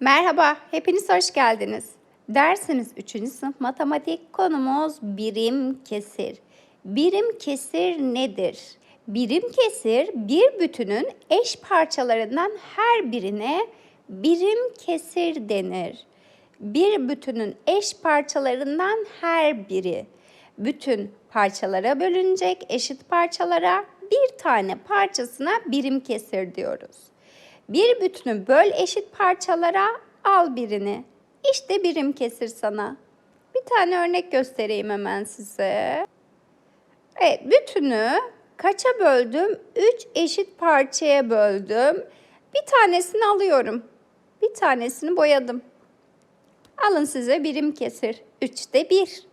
Merhaba, hepiniz hoş geldiniz. Dersimiz 3. sınıf matematik konumuz birim kesir. Birim kesir nedir? Birim kesir bir bütünün eş parçalarından her birine birim kesir denir. Bir bütünün eş parçalarından her biri bütün parçalara bölünecek eşit parçalara bir tane parçasına birim kesir diyoruz. Bir bütünü böl eşit parçalara al birini. İşte birim kesir sana. Bir tane örnek göstereyim hemen size. Evet, bütünü kaça böldüm? 3 eşit parçaya böldüm. Bir tanesini alıyorum. Bir tanesini boyadım. Alın size birim kesir. 3'te 1.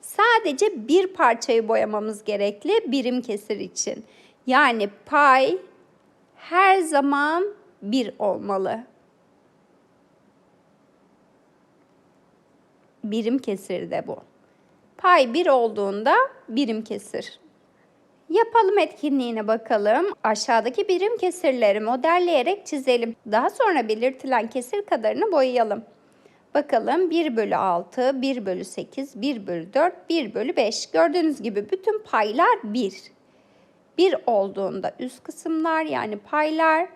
Sadece bir parçayı boyamamız gerekli birim kesir için. Yani pay her zaman 1 olmalı. Birim kesir de bu. Pay 1 olduğunda birim kesir. Yapalım etkinliğine bakalım. Aşağıdaki birim kesirleri modelleyerek çizelim. Daha sonra belirtilen kesir kadarını boyayalım. Bakalım 1 bölü 6, 1 bölü 8, 1 bölü 4, 1 bölü 5. Gördüğünüz gibi bütün paylar 1. 1 olduğunda üst kısımlar yani paylar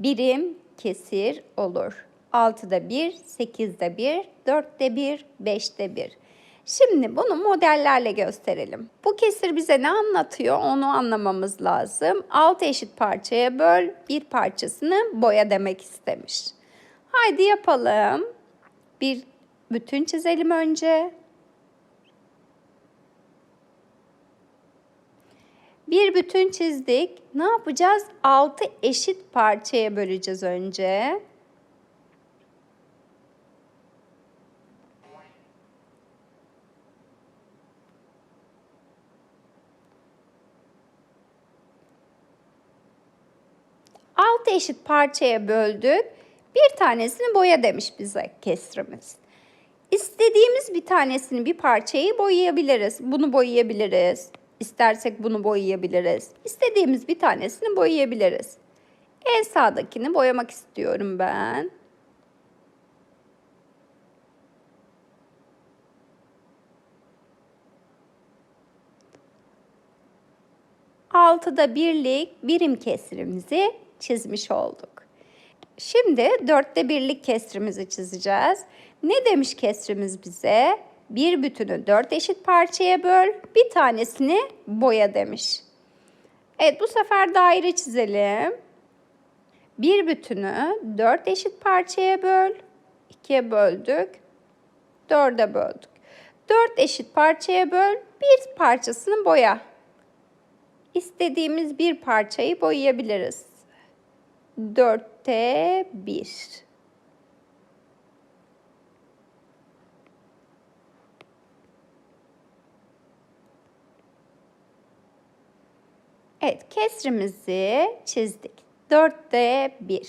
birim kesir olur. 6'da 1, 8'de 1, 4'te 1, 5'te 1. Şimdi bunu modellerle gösterelim. Bu kesir bize ne anlatıyor onu anlamamız lazım. 6 eşit parçaya böl, bir parçasını boya demek istemiş. Haydi yapalım. Bir bütün çizelim önce. Bir bütün çizdik. Ne yapacağız? 6 eşit parçaya böleceğiz önce. Altı eşit parçaya böldük. Bir tanesini boya demiş bize kesrimiz. İstediğimiz bir tanesini bir parçayı boyayabiliriz. Bunu boyayabiliriz. İstersek bunu boyayabiliriz. İstediğimiz bir tanesini boyayabiliriz. En sağdakini boyamak istiyorum ben. Altıda birlik birim kesrimizi çizmiş olduk. Şimdi dörtte birlik kesrimizi çizeceğiz. Ne demiş kesrimiz bize? Bir bütünü dört eşit parçaya böl, bir tanesini boya demiş. Evet bu sefer daire çizelim. Bir bütünü dört eşit parçaya böl, ikiye böldük, dörde böldük. Dört eşit parçaya böl, bir parçasını boya. İstediğimiz bir parçayı boyayabiliriz. Dörtte bir. Evet, kesrimizi çizdik. Dörtte bir.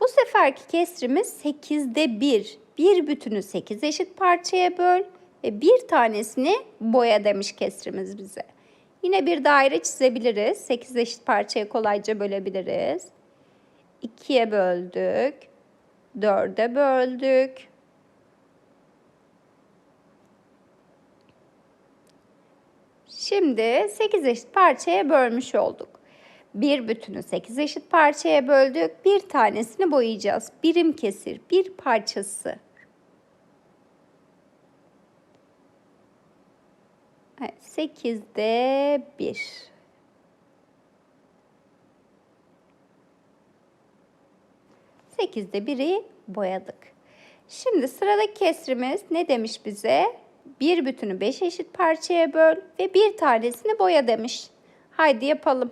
Bu seferki kesrimiz sekizde bir. Bir bütünü sekiz eşit parçaya böl ve bir tanesini boya demiş kesrimiz bize. Yine bir daire çizebiliriz. Sekiz eşit parçaya kolayca bölebiliriz. İkiye böldük. Dörde böldük. Şimdi 8 eşit parçaya bölmüş olduk. Bir bütünü 8 eşit parçaya böldük. Bir tanesini boyayacağız. Birim kesir, bir parçası. Evet, 8'de 1. Sekizde biri boyadık. Şimdi sıradaki kesrimiz ne demiş bize? Bir bütünü beş eşit parçaya böl ve bir tanesini boya demiş. Haydi yapalım.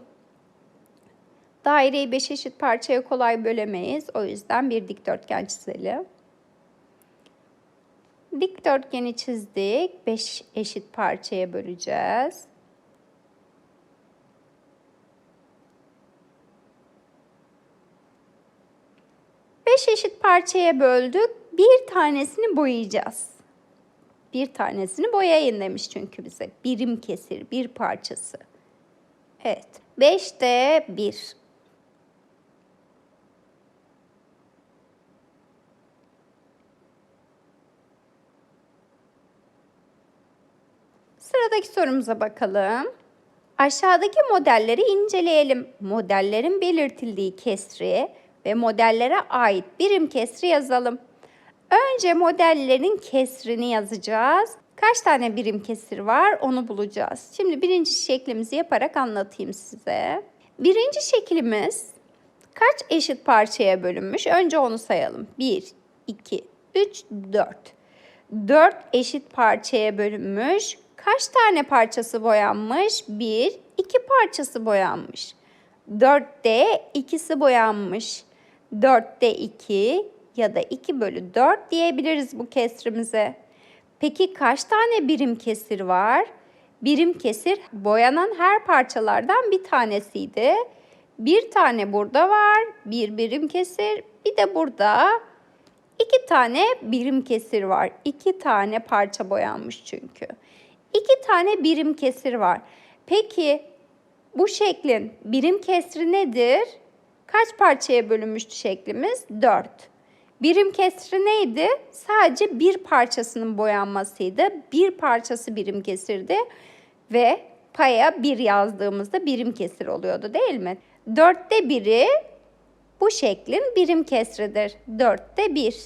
Daireyi beş eşit parçaya kolay bölemeyiz. O yüzden bir dikdörtgen çizelim. Dikdörtgeni çizdik. Beş eşit parçaya böleceğiz. Beş eşit parçaya böldük. Bir tanesini boyayacağız. Bir tanesini boyayın demiş çünkü bize. Birim kesir, bir parçası. Evet. 5'te 1. Sıradaki sorumuza bakalım. Aşağıdaki modelleri inceleyelim. Modellerin belirtildiği kesri ve modellere ait birim kesri yazalım. Önce modellerin kesrini yazacağız. Kaç tane birim kesir var onu bulacağız. Şimdi birinci şeklimizi yaparak anlatayım size. Birinci şeklimiz kaç eşit parçaya bölünmüş? Önce onu sayalım. 1, 2, 3, 4. 4 eşit parçaya bölünmüş. Kaç tane parçası boyanmış? 1, 2 parçası boyanmış. 4'te ikisi boyanmış. 4'te 2 ya da 2 bölü 4 diyebiliriz bu kesrimize. Peki kaç tane birim kesir var? Birim kesir boyanan her parçalardan bir tanesiydi. Bir tane burada var, bir birim kesir. Bir de burada iki tane birim kesir var. İki tane parça boyanmış çünkü. İki tane birim kesir var. Peki bu şeklin birim kesri nedir? Kaç parçaya bölünmüştü şeklimiz? 4. Birim kesri neydi? Sadece bir parçasının boyanmasıydı. Bir parçası birim kesirdi ve paya bir yazdığımızda birim kesir oluyordu değil mi? Dörtte biri bu şeklin birim kesridir. Dörtte bir.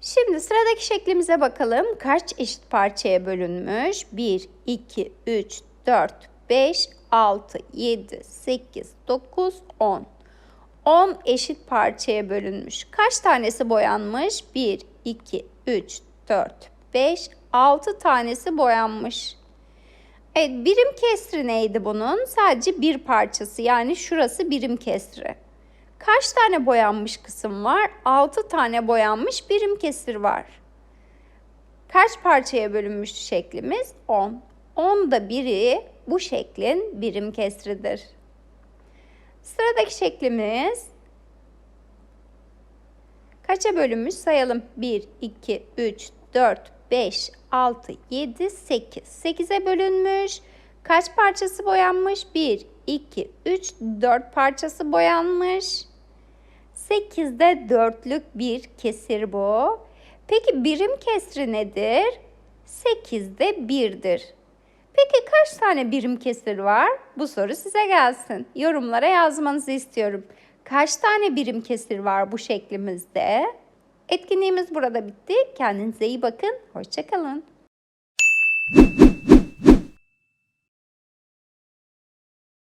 Şimdi sıradaki şeklimize bakalım. Kaç eşit parçaya bölünmüş? 1, 2, 3, 4, 5, 6, 7, 8, 9, 10. 10 eşit parçaya bölünmüş. Kaç tanesi boyanmış? 1, 2, 3, 4, 5, 6 tanesi boyanmış. Evet, birim kesri neydi bunun? Sadece bir parçası yani şurası birim kesri. Kaç tane boyanmış kısım var? 6 tane boyanmış birim kesir var. Kaç parçaya bölünmüştü şeklimiz? 10. 10 da biri bu şeklin birim kesridir. Sıradaki şeklimiz kaça bölünmüş sayalım. 1, 2, 3, 4, 5, 6, 7, 8. 8'e bölünmüş. Kaç parçası boyanmış? 1, 2, 3, 4 parçası boyanmış. 8'de dörtlük bir kesir bu. Peki birim kesri nedir? 8'de 1'dir. Peki kaç tane birim kesir var? Bu soru size gelsin. Yorumlara yazmanızı istiyorum. Kaç tane birim kesir var bu şeklimizde? Etkinliğimiz burada bitti. Kendinize iyi bakın. Hoşçakalın.